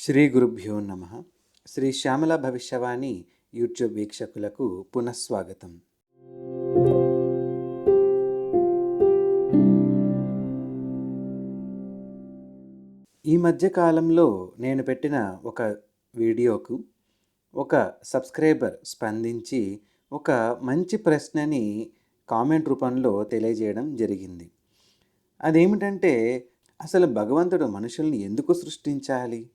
శ్రీ గురుభ్యో నమ. శ్రీ శ్యామల భవిష్యవాణి యూట్యూబ్ వీక్షకులకు పునఃస్వాగతం. ఈ మధ్య కాలంలో నేను పెట్టిన ఒక వీడియోకు ఒక సబ్స్క్రైబర్ స్పందించి ఒక మంచి ప్రశ్నని కామెంట్ రూపంలో తెలియజేయడం జరిగింది. అదేమిటంటే అసలు భగవంతుడు మనుషుల్ని ఎందుకు సృష్టించాలి?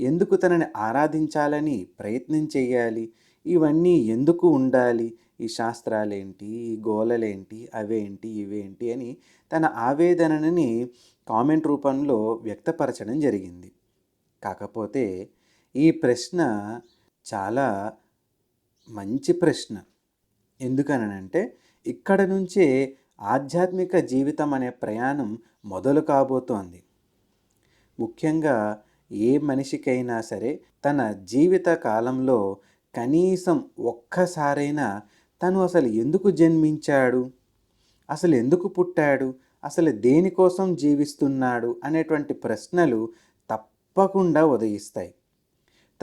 ఎందుకు తనని ఆరాధించాలని ప్రయత్నం చేయాలి? ఇవన్నీ ఎందుకు ఉండాలి? ఈ శాస్త్రాలేంటి? ఈ గోలలేంటి అవేంటి? ఇవేంటి? అని తన ఆవేదనని కామెంట్ రూపంలో వ్యక్తపరచడం జరిగింది. కాకపోతే ఈ ప్రశ్న చాలా మంచి ప్రశ్న. ఎందుకనంటే ఇక్కడ నుంచే ఆధ్యాత్మిక జీవితం అనే ప్రయాణం మొదలు కాబోతోంది. ముఖ్యంగా ఏ మనిషికైనా సరే తన జీవిత కాలంలో కనీసం ఒక్కసారైనా తను అసలు ఎందుకు జన్మించాడు? అసలు ఎందుకు పుట్టాడు? అసలు దేనికోసం జీవిస్తున్నాడు? అనేటువంటి ప్రశ్నలు తప్పకుండా ఉదయిస్తాయి.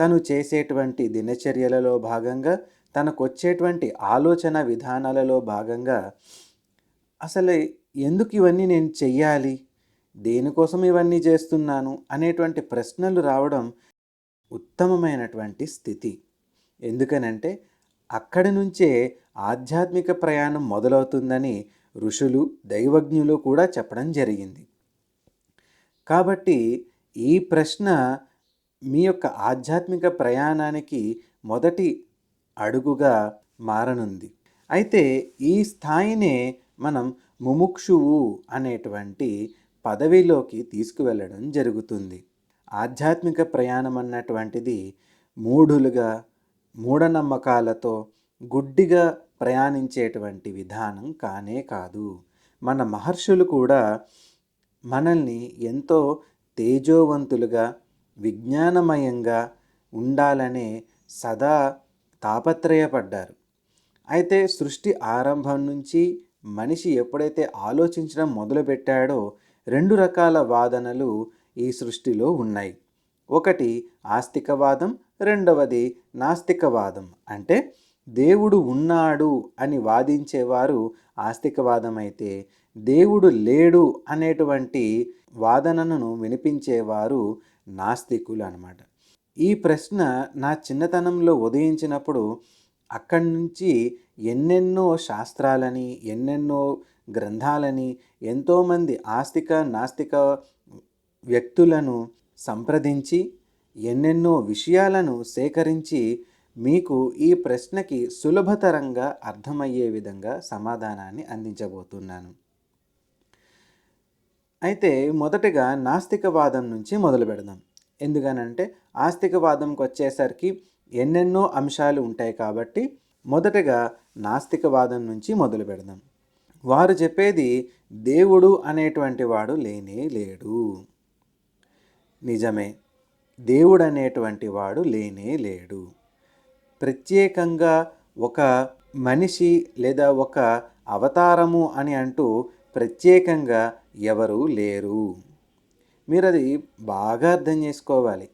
తను చేసేటువంటి దినచర్యలలో భాగంగా తనకు వచ్చేటువంటి ఆలోచన విధానాలలో భాగంగా అసలు ఎందుకు ఇవన్నీ నేను చెయ్యాలి? దేనికోసం ఇవన్నీ చేస్తున్నాను అనేటువంటి ప్రశ్నలు రావడం ఉత్తమమైనటువంటి స్థితి. ఎందుకనంటే అక్కడి నుంచే ఆధ్యాత్మిక ప్రయాణం మొదలవుతుందని ఋషులు దైవజ్ఞులు కూడా చెప్పడం జరిగింది. కాబట్టి ఈ ప్రశ్న మీ యొక్క ఆధ్యాత్మిక ప్రయాణానికి మొదటి అడుగుగా మారనుంది. అయితే ఈ స్థాయినే మనం ముముక్షువు అనేటువంటి పదవిలోకి తీసుకువెళ్ళడం జరుగుతుంది. ఆధ్యాత్మిక ప్రయాణం అన్నటువంటిది మూఢులుగా మూఢనమ్మకాలతో గుడ్డిగా ప్రయాణించేటువంటి విధానం కానే కాదు. మన మహర్షులు కూడా మనల్ని ఎంతో తేజోవంతులుగా విజ్ఞానమయంగా ఉండాలనే సదా తాపత్రయపడ్డారు. అయితే సృష్టి ఆరంభం నుంచి మనిషి ఎప్పుడైతే ఆలోచించడం మొదలుపెట్టాడో రెండు రకాల వాదనలు ఈ సృష్టిలో ఉన్నాయి. ఒకటి ఆస్తికవాదం రెండవది నాస్తికవాదం. అంటే దేవుడు ఉన్నాడు అని వాదించేవారు ఆస్తికవాదం అయితే దేవుడు లేడు అనేటువంటి వాదనను వినిపించేవారు నాస్తికులు అనమాట ఈ ప్రశ్న నా చిన్నతనంలో ఉదయించినప్పుడు అక్కడి నుంచి ఎన్నెన్నో శాస్త్రాలని ఎన్నెన్నో గ్రంథాలని ఎంతోమంది ఆస్తిక నాస్తిక వ్యక్తులను సంప్రదించి ఎన్నెన్నో విషయాలను సేకరించి మీకు ఈ ప్రశ్నకి సులభతరంగా అర్థమయ్యే విధంగా సమాధానాన్ని అందించబోతున్నాను. అయితే మొదటగా నాస్తికవాదం నుంచి మొదలు పెడదాం. ఎందుకనంటే ఆస్తికవాదంకి వచ్చేసరికి ఎన్నెన్నో అంశాలు ఉంటాయి కాబట్టి మొదటగా నాస్తికవాదం నుంచి మొదలు పెడదాం. వారు చెప్పేది దేవుడు అనేటువంటి వాడు లేనే లేడు. నిజమే దేవుడు అనేటువంటి వాడు లేనే లేడు. ప్రత్యేకంగా ఒక మనిషి లేదా ఒక అవతారము అని అంటూ ప్రత్యేకంగా ఎవరూ లేరు. మీరు అది బాగా అర్థం చేసుకోవాలి.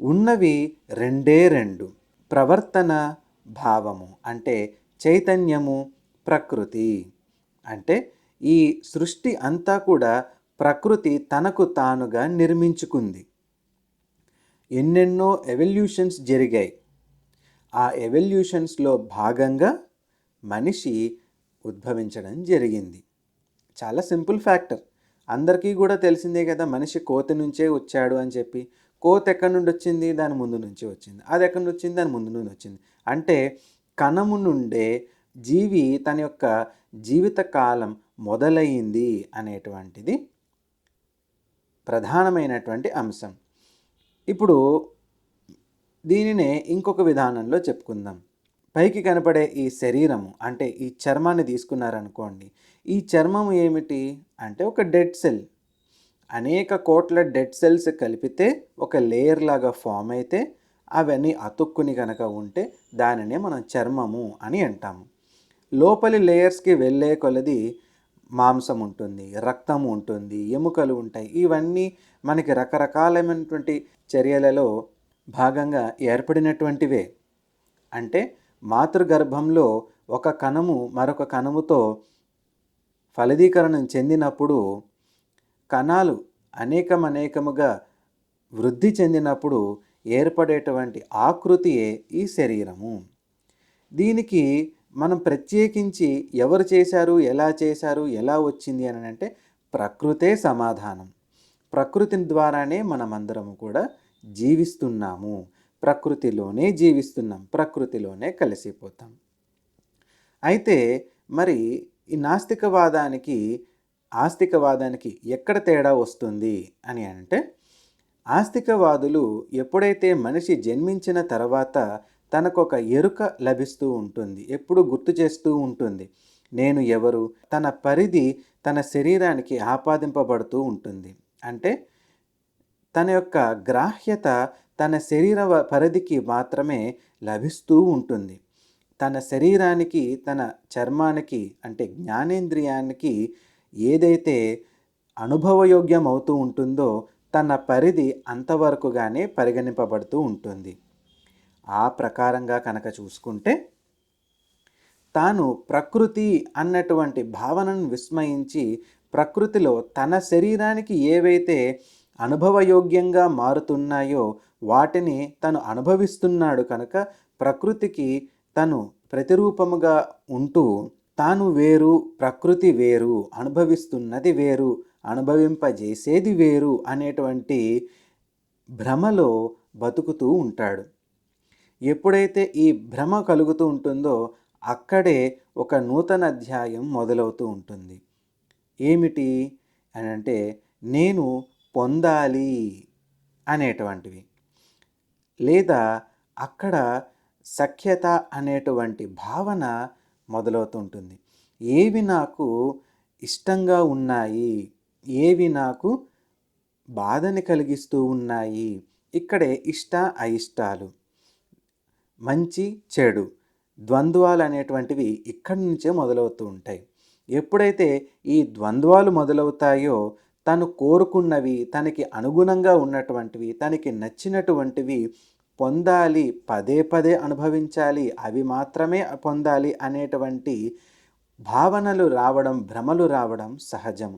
ఉన్నవి రెండే రెండు ప్రవర్తన భావము అంటే చైతన్యము ప్రకృతి. అంటే ఈ సృష్టి అంతా కూడా ప్రకృతి తనకు తానుగా నిర్మించుకుంది. ఎన్నెన్నో ఎవల్యూషన్స్ జరిగాయి. ఆ ఎవల్యూషన్స్లో భాగంగా మనిషి ఉద్భవించడం జరిగింది. చాలా సింపుల్ ఫ్యాక్టర్. అందరికీ కూడా తెలిసిందే కదా మనిషి కోతి నుంచే వచ్చాడు అని చెప్పి. కోత ఎక్కడి నుండి వచ్చింది? దాని ముందు నుంచి వచ్చింది. అది ఎక్కడి నుండి వచ్చింది? దాని ముందు నుండి వచ్చింది. అంటే కణము నుండే జీవి తన యొక్క జీవితకాలం మొదలైంది అనేటువంటిది ప్రధానమైనటువంటి అంశం. ఇప్పుడు దీనినే ఇంకొక విధానంలో చెప్పుకుందాం. పైకి కనపడే ఈ శరీరము అంటే ఈ చర్మాన్ని తీసుకున్నారనుకోండి ఈ చర్మం ఏమిటి? అంటే ఒక డెడ్ సెల్. అనేక కోట్ల డెడ్ సెల్స్ కలిపితే ఒక లేయర్ లాగా ఫామ్ అయితే అవన్నీ అతుక్కుని కనుక ఉంటే దానినే మనం చర్మము అని అంటాము. లోపలి లేయర్స్కి వెళ్ళే కొలది మాంసం ఉంటుంది రక్తం ఉంటుంది ఎముకలు ఉంటాయి. ఇవన్నీ మనకి రకరకాలైనటువంటి చర్యలలో భాగంగా ఏర్పడినటువంటివే. అంటే మాతృగర్భంలో ఒక కణము మరొక కణముతో ఫలదీకరణం చెందినప్పుడు కణాలు అనేకమనేకముగా వృద్ధి చెందినప్పుడు ఏర్పడేటువంటి ఆకృతియే ఈ శరీరము. దీనికి మనం ప్రత్యేకించి ఎవరు చేశారు ఎలా చేశారు ఎలా వచ్చింది అని అంటే ప్రకృతే సమాధానం. ప్రకృతి ద్వారానే మనమందరము కూడా జీవిస్తున్నాము. ప్రకృతిలోనే జీవిస్తున్నాం ప్రకృతిలోనే కలిసిపోతాం. అయితే మరి ఈ నాస్తికవాదానికి ఆస్తికవాదానికి ఎక్కడ తేడా వస్తుంది అని అంటే ఆస్తికవాదులు ఎప్పుడైతే మనిషి జన్మించిన తర్వాత తనకొక ఎరుక లభిస్తూ ఉంటుంది ఎప్పుడు గుర్తు చేస్తూ ఉంటుంది. నేను ఎవరు? తన పరిధి తన శరీరానికి ఆపాదింపబడుతూ ఉంటుంది. అంటే తన యొక్క గ్రాహ్యత తన శరీర పరిధికి మాత్రమే లభిస్తూ ఉంటుంది. తన శరీరానికి తన చర్మానికి అంటే జ్ఞానేంద్రియానికి ఏదైతే అనుభవయోగ్యం అవుతూ ఉంటుందో తన పరిధి అంతవరకుగానే పరిగణింపబడుతూ ఉంటుంది. ఆ ప్రకారంగా కనుక చూసుకుంటే తాను ప్రకృతి అన్నటువంటి భావనను విస్మయించి ప్రకృతిలో తన శరీరానికి ఏవైతే అనుభవయోగ్యంగా మారుతున్నాయో వాటిని తను అనుభవిస్తున్నాడు కనుక ప్రకృతికి తను ప్రతిరూపముగా ఉంటూ తాను వేరు ప్రకృతి వేరు అనుభవిస్తున్నది వేరు అనుభవింపజేసేది వేరు అనేటువంటి భ్రమలో బతుకుతూ ఉంటాడు. ఎప్పుడైతే ఈ భ్రమ కలుగుతూ ఉంటుందో అక్కడే ఒక నూతన అధ్యాయం మొదలవుతూ ఉంటుంది. ఏమిటి అని అంటే నేను పొందాలి అనేటువంటివి. లేదా అక్కడ సఖ్యత అనేటువంటి భావన మొదలవుతుంటుంది ఏవి నాకు ఇష్టంగా ఉన్నాయి ఏవి నాకు బాధని కలిగిస్తూ ఉన్నాయి ఇక్కడే ఇష్ట అయిష్టాలు. మంచి చెడు ద్వంద్వాలు అనేటువంటివి ఇక్కడి నుంచే మొదలవుతూ ఉంటాయి. ఎప్పుడైతే ఈ ద్వంద్వాలు మొదలవుతాయో తను కోరుకున్నవి తనకి అనుగుణంగా ఉన్నటువంటివి తనకి నచ్చినటువంటివి పొందాలి పదే పదే అనుభవించాలి అవి మాత్రమే పొందాలి అనేటువంటి భావనలు రావడం భ్రమలు రావడం సహజం.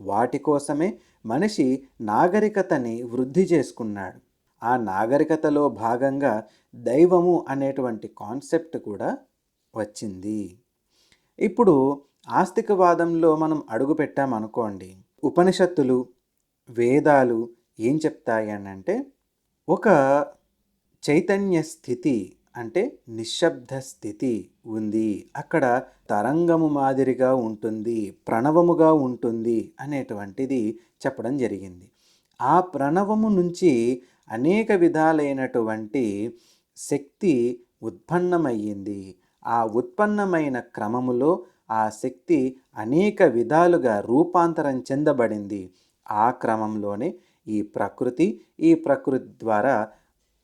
వాటి కోసమే మనిషి నాగరికతని వృద్ధి చేసుకున్నాడు. ఆ నాగరికతలో భాగంగా దైవము అనేటువంటి కాన్సెప్ట్ కూడా వచ్చింది. ఇప్పుడు ఆస్తికవాదంలో మనం అడుగు పెట్టామనుకోండి ఉపనిషత్తులు వేదాలు ఏం చెప్తాయి అంటే ఒక చైతన్య స్థితి అంటే నిశ్శబ్ద స్థితి ఉంది. అక్కడ తరంగము మాదిరిగా ఉంటుంది ప్రణవముగా ఉంటుంది అనేటువంటిది చెప్పడం జరిగింది. ఆ ప్రణవము నుంచి అనేక విధాలైనటువంటి శక్తి ఉత్పన్నమయ్యింది. ఆ ఉత్పన్నమైన క్రమములో ఆ శక్తి అనేక విధాలుగా రూపాంతరం చెందబడింది. ఆ క్రమంలోనే ఈ ప్రకృతి ఈ ప్రకృతి ద్వారా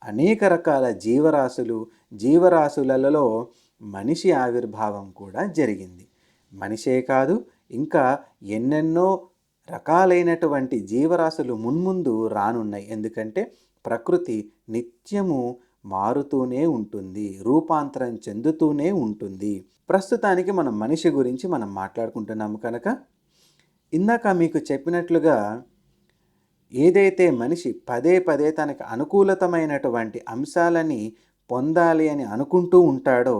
అనేక రకాల జీవరాశులు జీవరాశులలో మనిషి ఆవిర్భావం కూడా జరిగింది. మనిషే కాదు ఇంకా ఎన్నెన్నో రకాలైనటువంటి జీవరాశులు మున్ముందు రానున్నాయి. ఎందుకంటే ప్రకృతి నిత్యము మారుతూనే ఉంటుంది రూపాంతరం చెందుతూనే ఉంటుంది. ప్రస్తుతానికి మనం మనిషి గురించి మనం మాట్లాడుకుంటున్నాము కనుక ఇందాక మీకు చెప్పినట్లుగా ఏదైతే మనిషి పదే పదే తనకు అనుకూలతమైనటువంటి అంశాలని పొందాలి అని అనుకుంటూ ఉంటాడో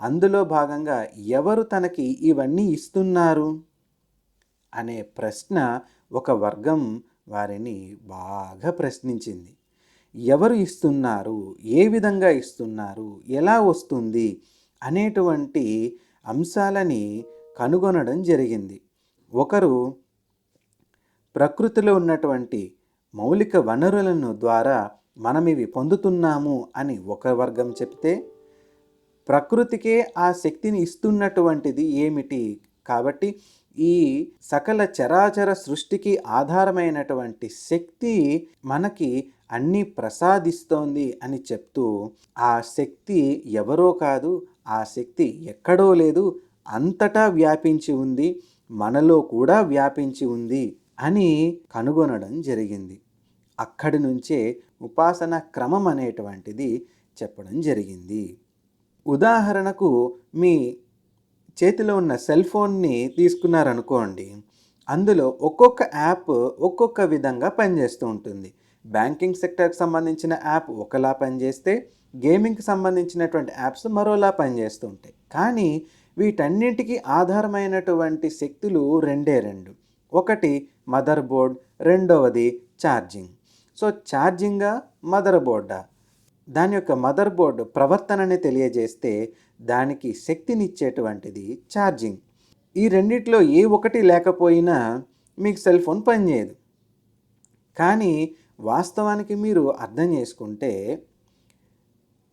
అందులో భాగంగా ఎవరు తనకి ఇవన్నీ ఇస్తున్నారు? అనే ప్రశ్న ఒక వర్గం వారిని బాగా ప్రశ్నించింది. ఎవరు ఇస్తున్నారు? ఏ విధంగా ఇస్తున్నారు? ఎలా వస్తుంది? అనేటువంటి అంశాలని కనుగొనడం జరిగింది. ఒకరు ప్రకృతిలో ఉన్నటువంటి మౌలిక వనరులను ద్వారా మనం ఇవి పొందుతున్నాము అని ఒక వర్గం చెప్తే ప్రకృతికే ఆ శక్తిని ఇస్తున్నటువంటిది ఏమిటి? కాబట్టి ఈ సకల చరాచర సృష్టికి ఆధారమైనటువంటి శక్తి మనకి అన్నీ ప్రసాదిస్తోంది అని చెప్తూ ఆ శక్తి ఎవరో కాదు ఆ శక్తి ఎక్కడో లేదు అంతటా వ్యాపించి ఉంది మనలో కూడా వ్యాపించి ఉంది అని కనుగొనడం జరిగింది. అక్కడి నుంచే ఉపాసన క్రమం అనేటువంటిది చెప్పడం జరిగింది. ఉదాహరణకు మీ చేతిలో ఉన్న సెల్ ఫోన్ని తీసుకున్నారనుకోండి అందులో ఒక్కొక్క యాప్ ఒక్కొక్క విధంగా పనిచేస్తూ ఉంటుంది. బ్యాంకింగ్ సెక్టర్కి సంబంధించిన యాప్ ఒకలా పనిచేస్తే గేమింగ్కి సంబంధించినటువంటి యాప్స్ మరోలా పనిచేస్తూ ఉంటాయి కానీ వీటన్నింటికి ఆధారమైనటువంటి శక్తులు రెండే రెండు. ఒకటి మదర్ బోర్డ్ రెండవది ఛార్జింగ్. సో ఛార్జింగా మదర్ బోర్డా? దాని యొక్క మదర్ బోర్డు ప్రవర్తనని తెలియజేస్తే దానికి శక్తినిచ్చేటువంటిది ఛార్జింగ్. ఈ రెండిట్లో ఏ ఒకటి లేకపోయినా మీకు సెల్ ఫోన్ పనిచేయదు. కానీ వాస్తవానికి మీరు అర్థం చేసుకుంటే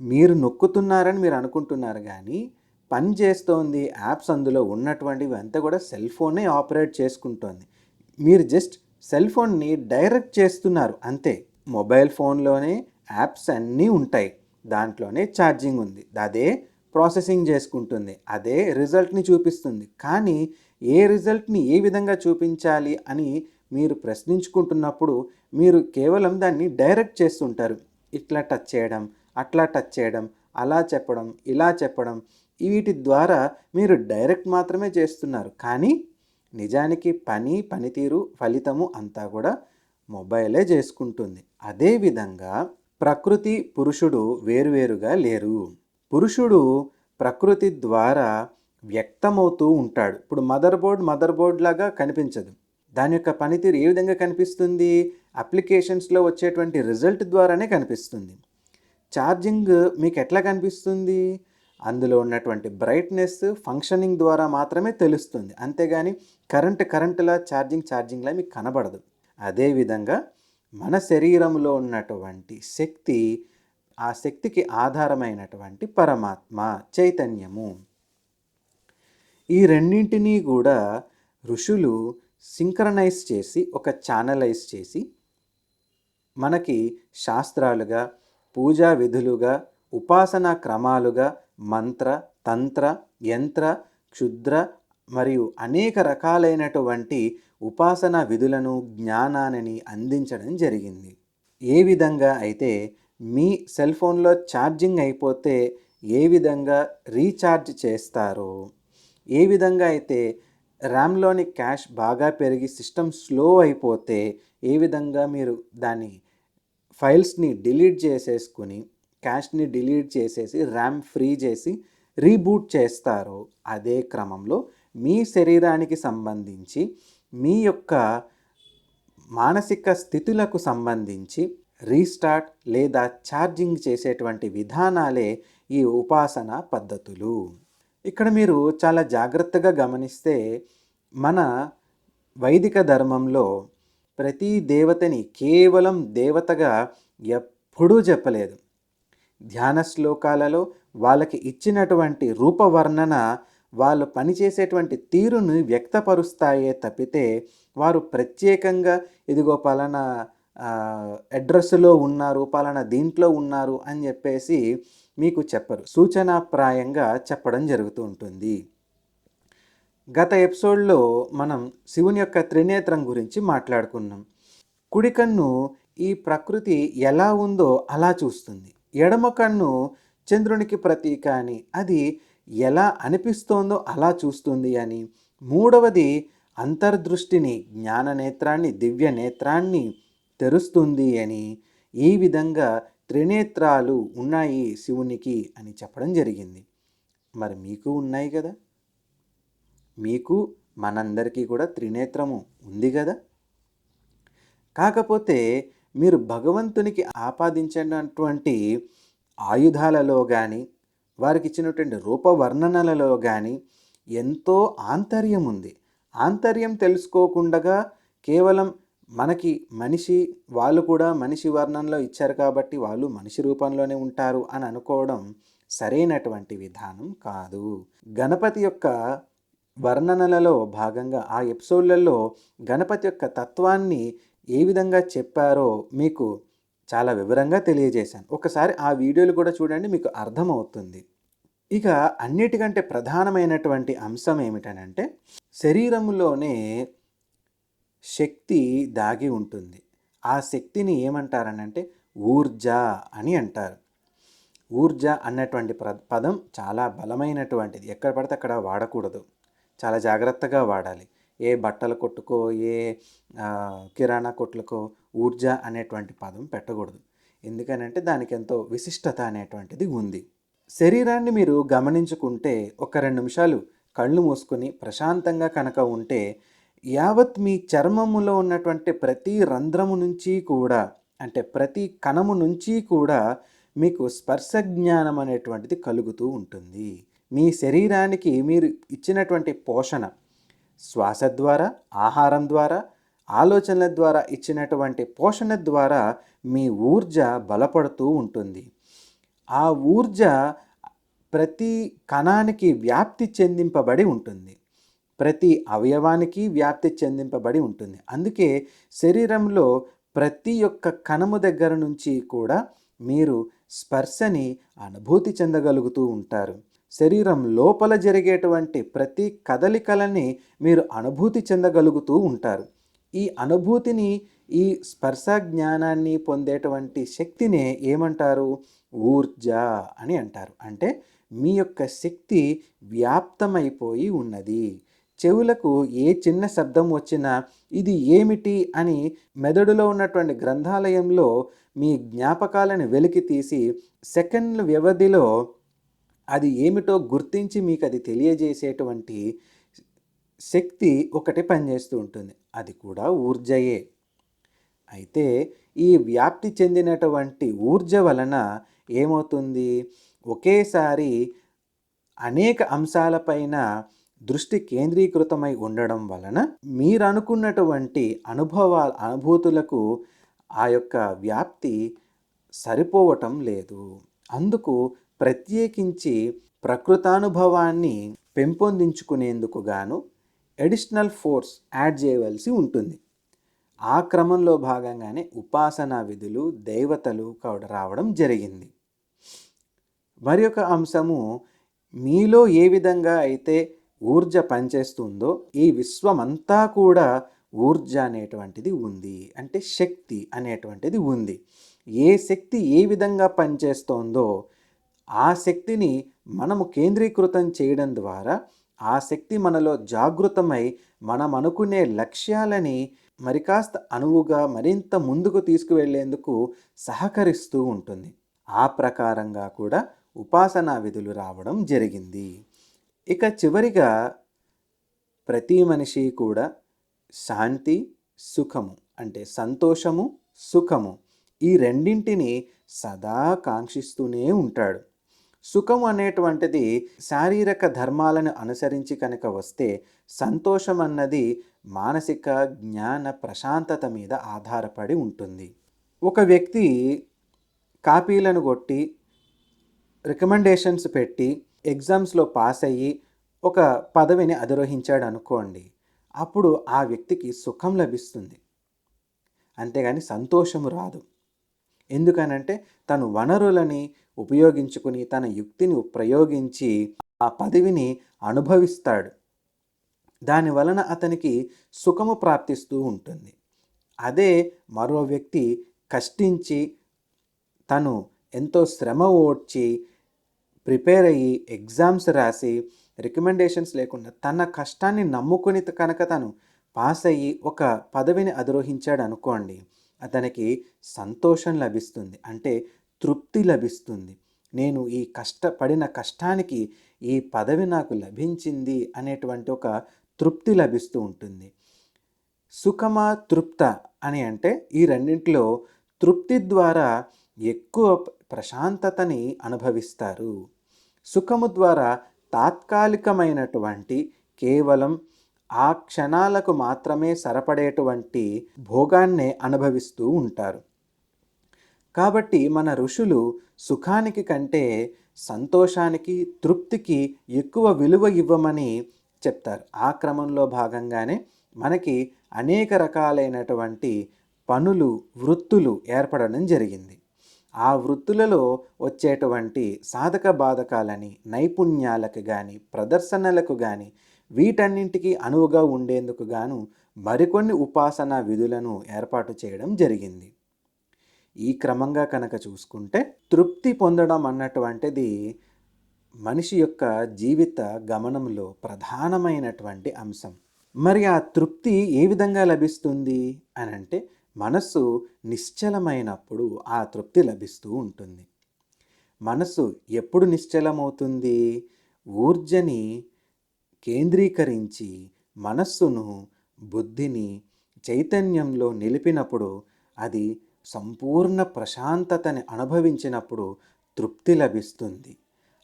మీరు నొక్కుతున్నారని మీరు అనుకుంటున్నారు కానీ పని చేస్తోంది యాప్స్ అందులో ఉన్నటువంటివి అంతా కూడా సెల్ ఫోనే ఆపరేట్ చేసుకుంటోంది. మీరు జస్ట్ సెల్ ఫోన్ని డైరెక్ట్ చేస్తున్నారు. అంతే మొబైల్ ఫోన్లోనే యాప్స్ అన్నీ ఉంటాయి. దాంట్లోనే ఛార్జింగ్ ఉంది. అదే ప్రాసెసింగ్ చేసుకుంటుంది. అదే రిజల్ట్ని చూపిస్తుంది. కానీ ఏ రిజల్ట్ని ఏ విధంగా చూపించాలి అని మీరు ప్రశ్నించుకుంటున్నప్పుడు మీరు కేవలం దాన్ని డైరెక్ట్ చేస్తుంటారు. ఇట్లా టచ్ చేయడం అట్లా టచ్ చేయడం అలా చెప్పడం ఇలా చెప్పడం వీటి ద్వారా మీరు డైరెక్ట్ మాత్రమే చేస్తున్నారు. కానీ నిజానికి పని పనితీరు ఫలితము అంతా కూడా మొబైలే చేసుకుంటుంది. అదేవిధంగా ప్రకృతి పురుషుడు వేరువేరుగా లేరు. పురుషుడు ప్రకృతి ద్వారా వ్యక్తమవుతూ ఉంటాడు. ఇప్పుడు మదర్ బోర్డ్ మదర్ బోర్డ్ లాగా కనిపించదు. దాని యొక్క పనితీరు ఏ విధంగా కనిపిస్తుంది? అప్లికేషన్స్లో వచ్చేటువంటి రిజల్ట్ ద్వారానే కనిపిస్తుంది. ఛార్జింగ్ మీకు ఎట్లా కనిపిస్తుంది? అందులో ఉన్నటువంటి బ్రైట్నెస్ ఫంక్షనింగ్ ద్వారా మాత్రమే తెలుస్తుంది. అంతేగాని కరెంట్ కరెంటులా ఛార్జింగ్ ఛార్జింగ్లా మీకు కనబడదు. అదేవిధంగా మన శరీరంలో ఉన్నటువంటి శక్తి ఆ శక్తికి ఆధారమైనటువంటి పరమాత్మ చైతన్యము. ఈ రెండింటినీ కూడా ఋషులు సింక్రనైజ్ చేసి ఒక ఛానలైజ్ చేసి మనకి శాస్త్రాలుగా పూజా విధులుగా ఉపాసనా క్రమాలుగా మంత్ర తంత్ర యంత్ర క్షుద్ర మరియు అనేక రకాలైనటువంటి ఉపాసనా విధులను జ్ఞానాన్ని అందించడం జరిగింది. ఏ విధంగా అయితే మీ సెల్ ఫోన్లో ఛార్జింగ్ అయిపోతే ఏ విధంగా రీఛార్జ్ చేస్తారో ఏ విధంగా అయితే ర్యామ్లోని క్యాష్ బాగా పెరిగి సిస్టమ్ స్లో అయిపోతే ఏ విధంగా మీరు దాని ఫైల్స్ని డిలీట్ చేసేసుకుని క్యాష్ని డిలీట్ చేసేసి ర్యామ్ ఫ్రీ చేసి రీబూట్ చేస్తారో అదే క్రమంలో మీ శరీరానికి సంబంధించి మీ యొక్క మానసిక స్థితులకు సంబంధించి రీస్టార్ట్ లేదా ఛార్జింగ్ చేసేటువంటి విధానాలే ఈ ఉపాసన పద్ధతులు. ఇక్కడ మీరు చాలా జాగ్రత్తగా గమనిస్తే మన వైదిక ధర్మంలో ప్రతి దేవతని కేవలం దేవతగా ఎప్పుడూ చెప్పలేదు. ధ్యాన శ్లోకాలలో వాళ్ళకి ఇచ్చినటువంటి రూపవర్ణన వాళ్ళు పనిచేసేటువంటి తీరును వ్యక్తపరుస్తాయే తప్పితే వారు ప్రత్యేకంగా ఇదిగో పలానా అడ్రస్లో ఉన్నారు పలానా దీంట్లో ఉన్నారు అని చెప్పేసి మీకు చెప్పరు. సూచనాప్రాయంగా చెప్పడం జరుగుతూ ఉంటుంది. గత ఎపిసోడ్లో మనం శివుని యొక్క త్రినేత్రం గురించి మాట్లాడుకున్నాం. కుడి కన్ను ఈ ప్రకృతి ఎలా ఉందో అలా చూస్తుంది. ఎడమ కన్ను చంద్రునికి ప్రతీక అని అది ఎలా అనిపిస్తోందో అలా చూస్తుంది అని. మూడవది అంతర్దృష్టిని జ్ఞాన నేత్రాన్ని దివ్య నేత్రాన్ని తెరుస్తుంది అని. ఈ విధంగా త్రినేత్రాలు ఉన్నాయి శివునికి అని చెప్పడం జరిగింది. మరి మీకు ఉన్నాయి కదా? మీకు మనందరికీ కూడా త్రినేత్రము ఉంది కదా? కాకపోతే మీరు భగవంతునికి ఆపాదించినటువంటి ఆయుధాలలో కానీ వారికి ఇచ్చినటువంటి రూపవర్ణనలలో కానీ ఎంతో ఆంతర్యం ఉంది ఆంతర్యం తెలుసుకోకుండా కేవలం మనకి మనిషి వాళ్ళు కూడా మనిషి వర్ణంలో ఇచ్చారు కాబట్టి వాళ్ళు మనిషి రూపంలోనే ఉంటారు అని అనుకోవడం సరైనటువంటి విధానం కాదు. గణపతి యొక్క వర్ణనలలో భాగంగా ఆ ఎపిసోడ్లలో గణపతి యొక్క తత్వాన్ని ఏ విధంగా చెప్పారో మీకు చాలా వివరంగా తెలియజేశాను. ఒకసారి ఆ వీడియోలు కూడా చూడండి మీకు అర్థమవుతుంది. ఇక అన్నిటికంటే ప్రధానమైనటువంటి అంశం ఏమిటనంటే శరీరంలోనే శక్తి దాగి ఉంటుంది. ఆ శక్తిని ఏమంటారనంటే ఊర్జ అని అంటారు. ఊర్జ అన్నటువంటి పదం చాలా బలమైనటువంటిది. ఎక్కడ పడితే అక్కడ వాడకూడదు. చాలా జాగ్రత్తగా వాడాలి. ఏ బట్టల కొట్టుకో ఏ కిరాణా కొట్లకో ఊర్జ అనేటువంటి పదం పెట్టకూడదు. ఎందుకనంటే దానికి ఎంతో విశిష్టత అనేటువంటిది ఉంది. శరీరాన్ని మీరు గమనించుకుంటే ఒక రెండు నిమిషాలు కళ్ళు మూసుకొని ప్రశాంతంగా కనుక ఉంటే యావత్ మీ చర్మములో ఉన్నటువంటి ప్రతి రంధ్రము నుంచి కూడా అంటే ప్రతి కణము నుంచి కూడా మీకు స్పర్శ జ్ఞానం అనేటువంటిది కలుగుతూ ఉంటుంది. మీ శరీరానికి మీరు ఇచ్చినటువంటి పోషణ శ్వాస ద్వారా ఆహారం ద్వారా ఆలోచనల ద్వారా ఇచ్చినటువంటి పోషణ ద్వారా మీ ఊర్జ బలపడుతూ ఉంటుంది. ఆ ఊర్జ ప్రతి కణానికి వ్యాప్తి చెందింపబడి ఉంటుంది. ప్రతి అవయవానికి వ్యాప్తి చెందింపబడి ఉంటుంది. అందుకే శరీరంలో ప్రతి ఒక్క కణము దగ్గర నుంచి కూడా మీరు స్పర్శని అనుభూతి చెందగలుగుతూ ఉంటారు. శరీరం లోపల జరిగేటువంటి ప్రతి కదలికలని మీరు అనుభూతి చెందగలుగుతూ ఉంటారు. ఈ అనుభూతిని ఈ స్పర్శ జ్ఞానాన్ని పొందేటువంటి శక్తినే ఏమంటారు? ఊర్జ అని అంటారు. అంటే మీ యొక్క శక్తి వ్యాప్తమైపోయి ఉన్నది. చెవులకు ఏ చిన్న శబ్దం వచ్చినా ఇది ఏమిటి అని మెదడులో ఉన్నటువంటి గ్రంథాలయంలో మీ జ్ఞాపకాలను వెలికి తీసి సెకండ్ల వ్యవధిలో అది ఏమిటో గుర్తించి మీకు అది తెలియజేసేటువంటి శక్తి ఒకటి పనిచేస్తూ ఉంటుంది. అది కూడా ఊర్జయే. అయితే ఈ వ్యాప్తి చెందినటువంటి ఊర్జ వలన ఏమవుతుంది? ఒకేసారి అనేక అంశాలపైన దృష్టి కేంద్రీకృతమై ఉండడం వలన మీరు అనుకున్నటువంటి అనుభవాల అనుభూతులకు ఆ యొక్క వ్యాప్తి సరిపోవటం లేదు. అందుకు ప్రత్యేకించి ప్రకృతానుభవాన్ని పెంపొందించుకునేందుకు గాను ఎడిషనల్ ఫోర్స్ యాడ్ చేయవలసి ఉంటుంది. ఆ క్రమంలో భాగంగానే ఉపాసనా విధులు దేవతలు కూడా రావడం జరిగింది. మరి ఒక అంశము మీలో ఏ విధంగా అయితే ఊర్జ పనిచేస్తుందో ఈ విశ్వమంతా కూడా ఊర్జ అనేటువంటిది ఉంది. అంటే శక్తి అనేటువంటిది ఉంది. ఏ శక్తి ఏ విధంగా పనిచేస్తోందో ఆ శక్తిని మనము కేంద్రీకృతం చేయడం ద్వారా ఆ శక్తి మనలో జాగృతమై మనం అనుకునే లక్ష్యాలని మరి కాస్త అనువుగా మరింత ముందుకు తీసుకువెళ్ళేందుకు సహకరిస్తూ ఉంటుంది. ఆ ప్రకారంగా కూడా ఉపాసనా విధులు రావడం జరిగింది. ఇక చివరిగా ప్రతి మనిషి కూడా శాంతి సుఖము అంటే సంతోషము సుఖము ఈ రెండింటిని సదా కాంక్షిస్తూనే ఉంటాడు. సుఖం అనేటువంటిది శారీరక ధర్మాలను అనుసరించి కనుక వస్తే సంతోషం అన్నది మానసిక జ్ఞాన ప్రశాంతత మీద ఆధారపడి ఉంటుంది. ఒక వ్యక్తి కాపీలను కొట్టి రికమెండేషన్స్ పెట్టి ఎగ్జామ్స్లో పాస్ అయ్యి ఒక పదవిని అధిరోహించాడు అనుకోండి అప్పుడు ఆ వ్యక్తికి సుఖం లభిస్తుంది. అంతేగాని సంతోషము రాదు. ఎందుకనంటే తను వనరులని ఉపయోగించుకుని తన యుక్తిని ప్రయోగించి ఆ పదవిని అనుభవిస్తాడు. దాని వలన అతనికి సుఖము ప్రాప్తిస్తూ ఉంటుంది. అదే మరో వ్యక్తి కష్టించి తను ఎంతో శ్రమ ఓడ్చి ప్రిపేర్ అయ్యి ఎగ్జామ్స్ రాసి రికమెండేషన్స్ లేకుండా తన కష్టాన్ని నమ్ముకుని కనుక తను పాస్ అయ్యి ఒక పదవిని అధిరోహించాడు అనుకోండి అతనికి సంతోషం లభిస్తుంది. అంటే తృప్తి లభిస్తుంది. నేను ఈ కష్టపడిన కష్టానికి ఈ పదవి నాకు లభించింది అనేటువంటి ఒక తృప్తి లభిస్తూ ఉంటుంది. సుఖమా తృప్త అని అంటే ఈ రెండింటిలో తృప్తి ద్వారా ఎక్కువ ప్రశాంతతని అనుభవిస్తారు. సుఖము ద్వారా తాత్కాలికమైనటువంటి కేవలం ఆ క్షణాలకు మాత్రమే సరపడేటువంటి భోగాన్నే అనుభవిస్తూ ఉంటారు. కాబట్టి మన ఋషులు సుఖానికి కంటే సంతోషానికి తృప్తికి ఎక్కువ విలువ ఇవ్వమని చెప్తారు. ఆ క్రమంలో భాగంగానే మనకి అనేక రకాలైనటువంటి పనులు వృత్తులు ఏర్పడడం జరిగింది. ఆ వృత్తులలో వచ్చేటువంటి సాధక బాధకాలని నైపుణ్యాలకు కానీ ప్రదర్శనలకు కానీ వీటన్నింటికి అనువుగా ఉండేందుకు గాను మరికొన్ని ఉపాసనా విధులను ఏర్పాటు చేయడం జరిగింది. ఈ క్రమంగా కనుక చూసుకుంటే తృప్తి పొందడం అన్నటువంటిది మనిషి యొక్క జీవిత గమనంలో ప్రధానమైనటువంటి అంశం. మరి ఆ తృప్తి ఏ విధంగా లభిస్తుంది అని అంటే మనస్సు నిశ్చలమైనప్పుడు ఆ తృప్తి లభిస్తూ ఉంటుంది. మనస్సు ఎప్పుడు నిశ్చలమవుతుంది? ఊర్జని కేంద్రీకరించి మనస్సును బుద్ధిని చైతన్యంలో నిలిపినప్పుడు అది సంపూర్ణ ప్రశాంతతని అనుభవించినప్పుడు తృప్తి లభిస్తుంది.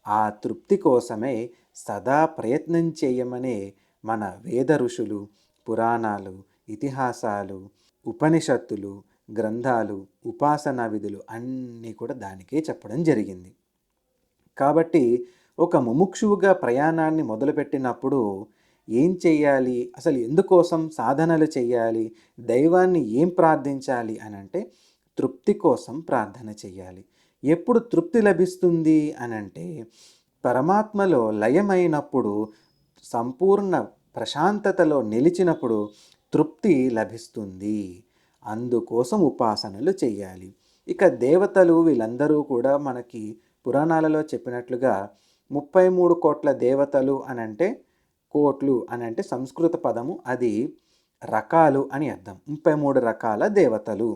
ఆ తృప్తి కోసమే సదా ప్రయత్నం చేయమనే మన వేద ఋషులు పురాణాలు ఇతిహాసాలు ఉపనిషత్తులు గ్రంథాలు ఉపాసనా విధులు అన్నీ కూడా దానికే చెప్పడం జరిగింది. కాబట్టి ఒక ముముక్షువుగా ప్రయాణాన్ని మొదలుపెట్టినప్పుడు ఏం చెయ్యాలి? అసలు ఎందుకోసం సాధనలు చేయాలి దైవాన్ని ఏం ప్రార్థించాలి అని అంటే తృప్తి కోసం ప్రార్థన చేయాలి ఎప్పుడు తృప్తి లభిస్తుంది అని అంటే పరమాత్మలో లయమైనప్పుడు సంపూర్ణ ప్రశాంతతలో నిలిచినప్పుడు తృప్తి లభిస్తుంది. అందుకోసం ఉపాసనలు చేయాలి ఇక దేవతలు వీళ్ళందరూ కూడా మనకి పురాణాలలో చెప్పినట్లుగా ముప్పై మూడు కోట్ల దేవతలు అని అంటే కోట్లు అని అంటే సంస్కృత పదము అది రకాలు అని అర్థం. ముప్పై మూడు రకాల దేవతలు.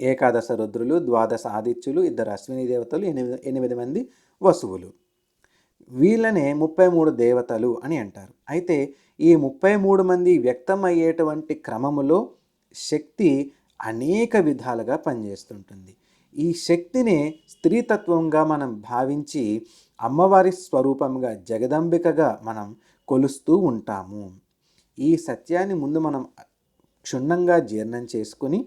ఏకాదశ రుద్రులు ద్వాదశ ఆదిత్యులు ఇద్దరు అశ్విని దేవతలు ఎనిమిది ఎనిమిది మంది వసువులు. వీళ్ళనే ముప్పై మూడు దేవతలు అని అంటారు. అయితే ఈ ముప్పై మూడు మంది వ్యక్తం అయ్యేటువంటి క్రమములో శక్తి అనేక విధాలుగా పనిచేస్తుంటుంది. ఈ శక్తిని స్త్రీతత్వంగా మనం భావించి అమ్మవారి స్వరూపంగా జగదంబికగా మనం కొలుస్తూ ఉంటాము. ఈ సత్యాన్ని ముందు మనం క్షుణ్ణంగా జీర్ణం చేసుకుని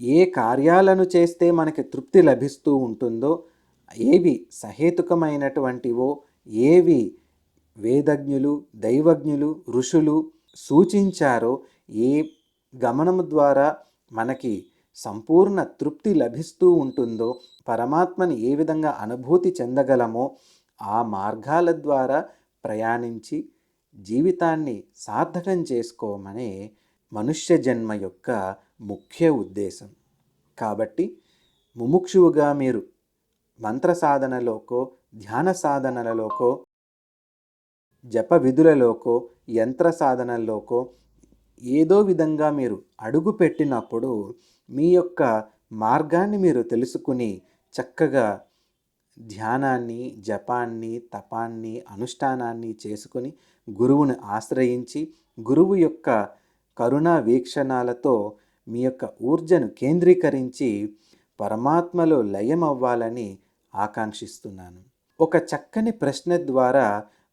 ఏ కార్యాలను చేస్తే మనకి తృప్తి లభిస్తూ ఉంటుందో ఏవి సహేతుకమైనటువంటివో ఏవి వేదజ్ఞులు దైవజ్ఞులు ఋషులు సూచించారో ఏ గమనము ద్వారా మనకి సంపూర్ణ తృప్తి లభిస్తూ ఉంటుందో పరమాత్మని ఏ విధంగా అనుభూతి చెందగలమో ఆ మార్గాల ద్వారా ప్రయాణించి జీవితాన్ని సార్థకం చేసుకోమనే మనుష్య జన్మ యొక్క ముఖ్య ఉద్దేశం. కాబట్టి ముముక్షువుగా మీరు మంత్ర సాధనలోకో ధ్యాన సాధనలలోకో జప విధులలోకో యంత్ర సాధనల్లోకో ఏదో విధంగా మీరు అడుగు పెట్టినప్పుడు మీ యొక్క మార్గాన్ని మీరు తెలుసుకుని చక్కగా ధ్యానాన్ని జపాన్ని తపాన్ని అనుష్ఠానాన్ని చేసుకుని గురువును ఆశ్రయించి గురువు యొక్క కరుణా వీక్షణాలతో మీ యొక్క ఊర్జను కేంద్రీకరించి పరమాత్మలో లయం అవ్వాలని ఆకాంక్షిస్తున్నాను. ఒక చక్కని ప్రశ్న ద్వారా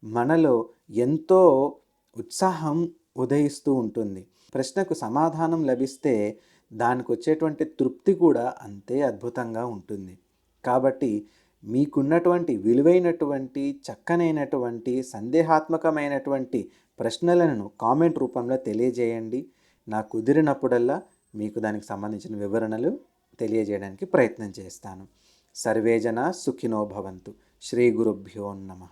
మనలో ఎంతో ఉత్సాహం ఉదయిస్తూ ఉంటుంది. ప్రశ్నకు సమాధానం లభిస్తే దానికి వచ్చేటువంటి తృప్తి కూడా అంతే అద్భుతంగా ఉంటుంది. కాబట్టి మీకున్నటువంటి విలువైనటువంటి చక్కనైనటువంటి సందేహాత్మకమైనటువంటి ప్రశ్నలను కామెంట్ రూపంలో తెలియజేయండి. నాకు కుదిరినప్పుడల్లా మీకు దానికి సంబంధించిన వివరణలు తెలియజేయడానికి ప్రయత్నం చేస్తాను. సర్వేజన సుఖినో భవంతు. శ్రీ గురుభ్యో నమ.